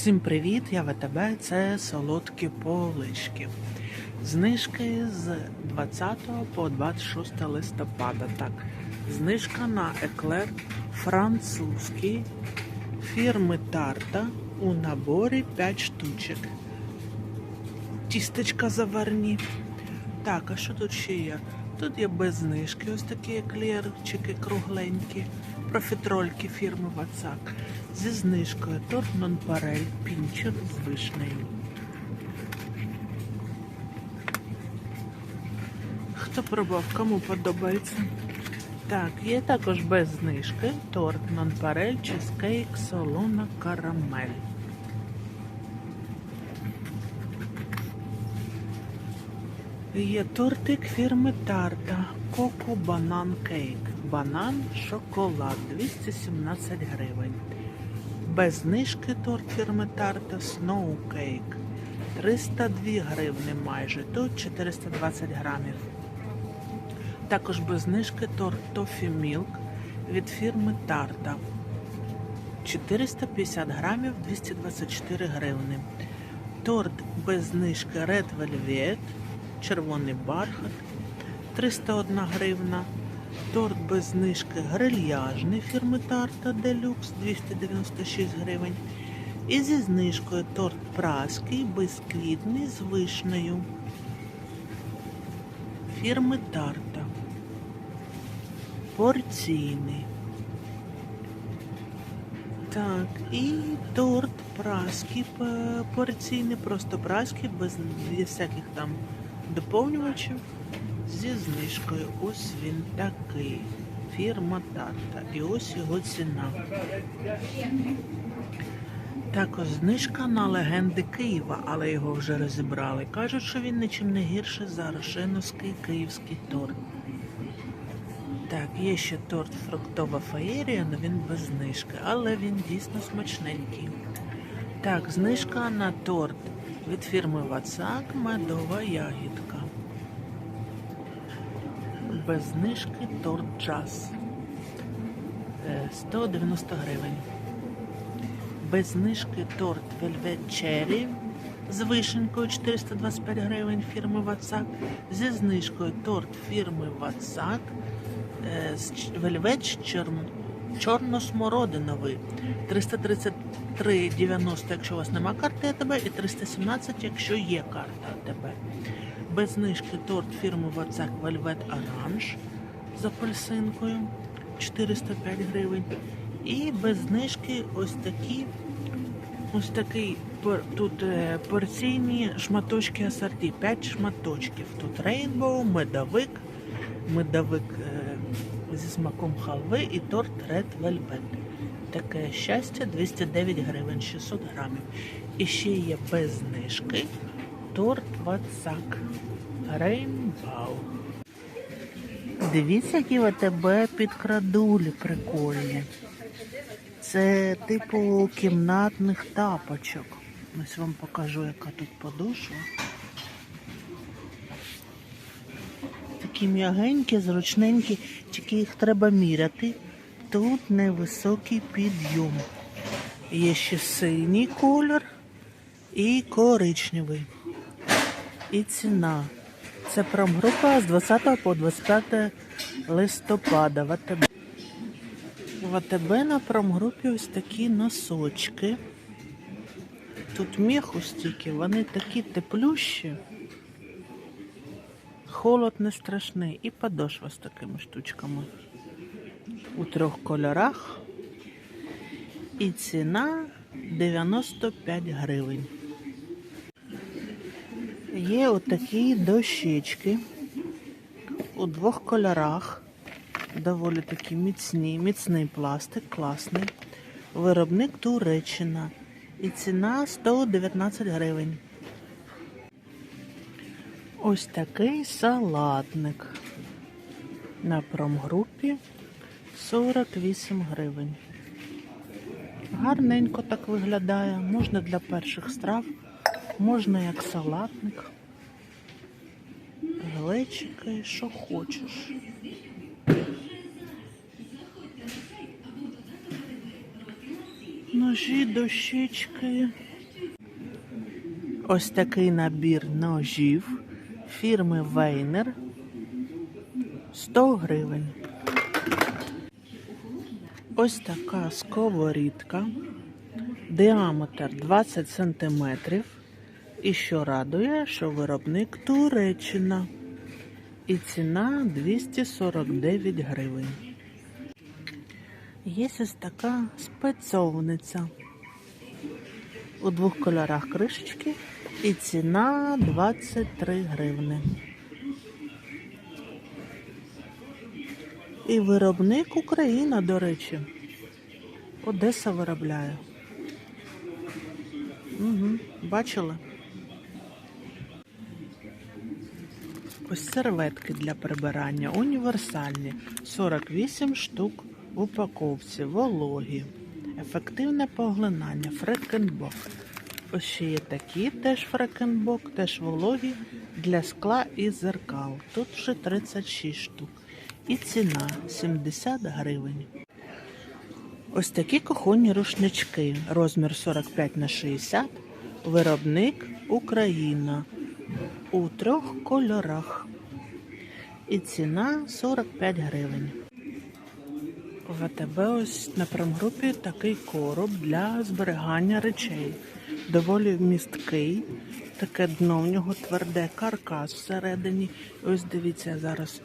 Всім привіт! Я ВТБ. Це солодкі полички. Знижки з 20 по 26 листопада. Так, знижка на еклер французький фірми Тарта у наборі 5 штучок. Тістечка заварні. Так, а що тут ще є? Тут є без знижки, ось такі еклерчики кругленькі, профітрольки фірми Вацак. Зі знижкою торт нонпарель, пінчер з вишнею. Хто пробував, кому подобається? Так, є також без знижки торт нонпарель, чизкейк, солона, карамель. Є тортик фірми Тарта Коко Банан Кейк. Банан шоколад 217 гривень. Без знижки торт фірми Тарта Snow Cake 302 гривни майже. Тут 420 грамів. Також без знижки торт Toffee Milk від фірми Тарта 450 грамів 224 гривни. Торт без знижки Red Velvet червоний бархат 301 гривна. Торт без знижки грильяжний фірми Тарта Делюкс 296 гривень. І зі знижкою торт праський, безквітний з вишнею фірми Тарта. Порційний. Так, і торт праський порційний, просто праський, без всяких там доповнювачів зі знижкою. Ось він такий. Фірма Тарта. І ось його ціна. Також знижка на легенди Києва, але його вже розібрали. Кажуть, що він нічим не гірше за рошеновський київський торт. Так, є ще торт фруктова феєрія, але він без знижки, але він дійсно смачненький. Так, знижка на торт від фірми Вацак медова ягідка. Без знижки торт джаз. Е, 190 гривень. Без знижки торт Velvet Cherry з вишенькою 425 гривень фірми Вацак. Зі знижкою торт фірми Вацак е, чорн- чорно-смородиновий 333,90, якщо у вас нема карти АТБ, і 317, якщо є карта АТБ. Без знижки торт фірми Вацак Velvet Orange з апельсинкою 405 гривень. І без знижки ось такі ось такий тут е, порційні шматочки асорті. 5 шматочків. Тут рейнбоу, медовик, медовик е, зі смаком халви і торт Red Velvet. Таке щастя 209 гривень, 600 грамів. І ще є без знижки торт Вацак. Рейнбоу. Дивіться, які в АТБ підкрадулі прикольні. Це типу кімнатних тапочок. Ось вам покажу, яка тут подошва. Такі м'ягенькі, зручненькі, тільки їх треба міряти. Тут невисокий підйом. Є ще синій колір і коричневий. І ціна. Це промгрупа з 20 по 25 листопада в АТБ. В АТБ на промгрупі ось такі носочки. Тут меху стільки, вони такі теплющі. Холод не страшний. І подошва з такими штучками. У трьох кольорах. І ціна 95 гривень. Є отакі дощечки у двох кольорах. Доволі такі міцні, міцний пластик, класний. Виробник Туреччина. І ціна 119 гривень. Ось такий салатник. На промгрупі 48 гривень. Гарненько так виглядає. Можна для перших страв, можна як салатник. Глечики, що хочеш. Ножі, дощечки. Ось такий набір ножів фірми Вейнер 100 гривень. Ось така сковорідка, діаметр 20 см. І що радує, що виробник Туреччина. І ціна 249 гривень. Є ось така спецовниця. У двох кольорах кришечки і ціна 23 гривни. І виробник Україна, до речі. Одеса виробляє. Угу. Бачили? Ось серветки для прибирання універсальні. 48 штук в упаковці, вологі. Ефективне поглинання, фрекенбок. Ось ще є такі, теж фрекенбок, теж вологі для скла і зеркал. Тут вже 36 штук. І ціна 70 гривень. Ось такі кухонні рушнички. Розмір 45 на 60. Виробник Україна. У трьох кольорах. І ціна 45 гривень. В АТБ ось на промгрупі такий короб для зберігання речей. Доволі місткий. Таке дно в нього тверде, каркас всередині. Ось дивіться, зараз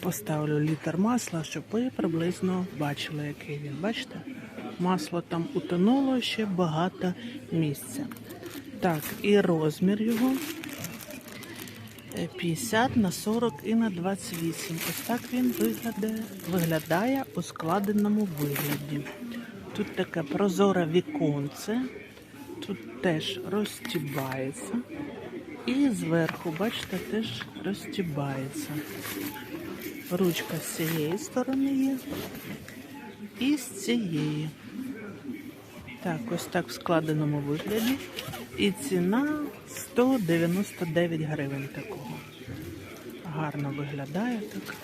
поставлю літр масла, щоб ви приблизно бачили, який він. Бачите? Масло там утонуло ще багато місця. Так, і розмір його 50 на 40 і на 28. Ось так він виглядає, виглядає у складеному вигляді. Тут таке прозоре віконце, тут теж розтібається. І зверху, бачите, теж розтібається. Ручка з цієї сторони є і з цієї. Так, ось так в складеному вигляді. І ціна 199 гривень такого. Гарно виглядає так.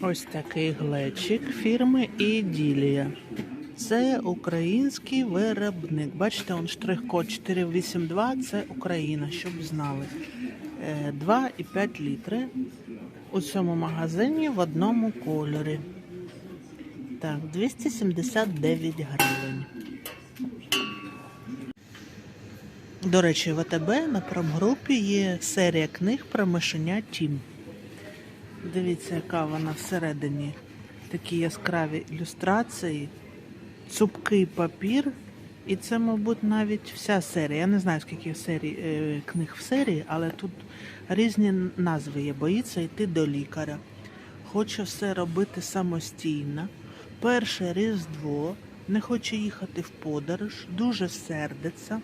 Ось такий глечик фірми Іділія. Це український виробник. Бачите, он штрих-код 482 це Україна, щоб знали. Е, 2,5 літри у цьому магазині в одному кольорі. Так, 279 гривень. До речі, в АТБ на промгрупі є серія книг про мишеня Тім. Дивіться, яка вона всередині. Такі яскраві ілюстрації, цупкий папір. І це, мабуть, навіть вся серія. Я не знаю, скільки серій, е, книг в серії, але тут різні назви є. Боїться йти до лікаря. Хоче все робити самостійно. Перше Різдво, не хоче їхати в подорож, дуже сердиться,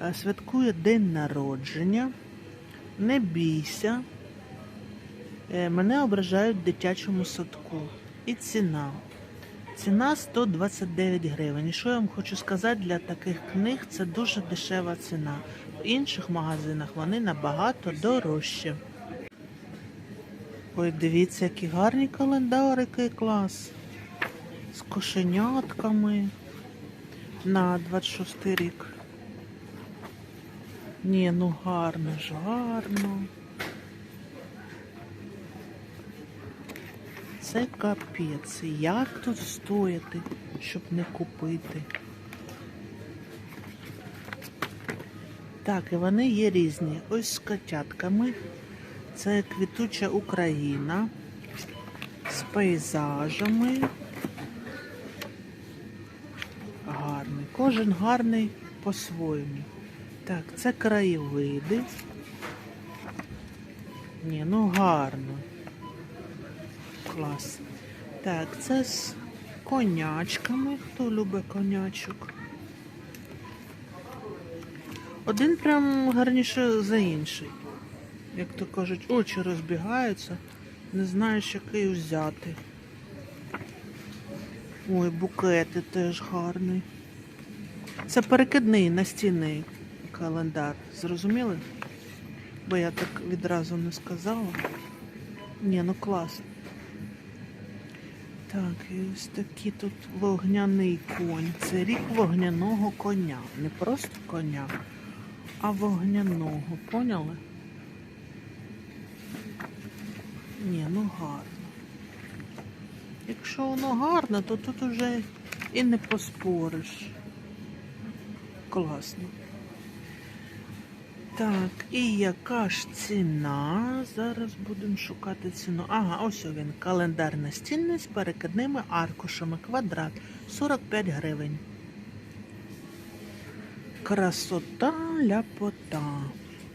е, святкує день народження, не бійся. Е, Мене ображають в дитячому садку. І ціна. Ціна 129 гривень. І що я вам хочу сказати, для таких книг це дуже дешева ціна. В інших магазинах вони набагато дорожчі. Ой, дивіться, які гарні календарики, клас. З кошенятками на 26 рік. Ні, ну гарно ж, гарно. Це капець. Як тут стояти, щоб не купити? Так, і вони є різні. Ось з котятками. Це квітуча Україна з пейзажами. Гарний. Кожен гарний по-своєму. Так, це краєвиди. Ні, ну гарно. Клас. Так, це з конячками. Хто любить конячок? Один прям гарніше за інший. Як то кажуть, очі розбігаються, не знаєш, який взяти. Ой, букети теж гарний. Це перекидний настінний календар. Зрозуміли? Бо я так відразу не сказала. Ні, ну клас. Так, і ось такий тут вогняний конь. Це рік вогняного коня. Не просто коня, а вогняного. Поняли? Ні, ну гарно. Якщо воно гарно, то тут уже і не поспориш. Класно. Так, і яка ж ціна? Зараз будемо шукати ціну. Ага, ось він. Календарна стінність з перекидними аркушами. Квадрат 45 гривень. Красота ляпота.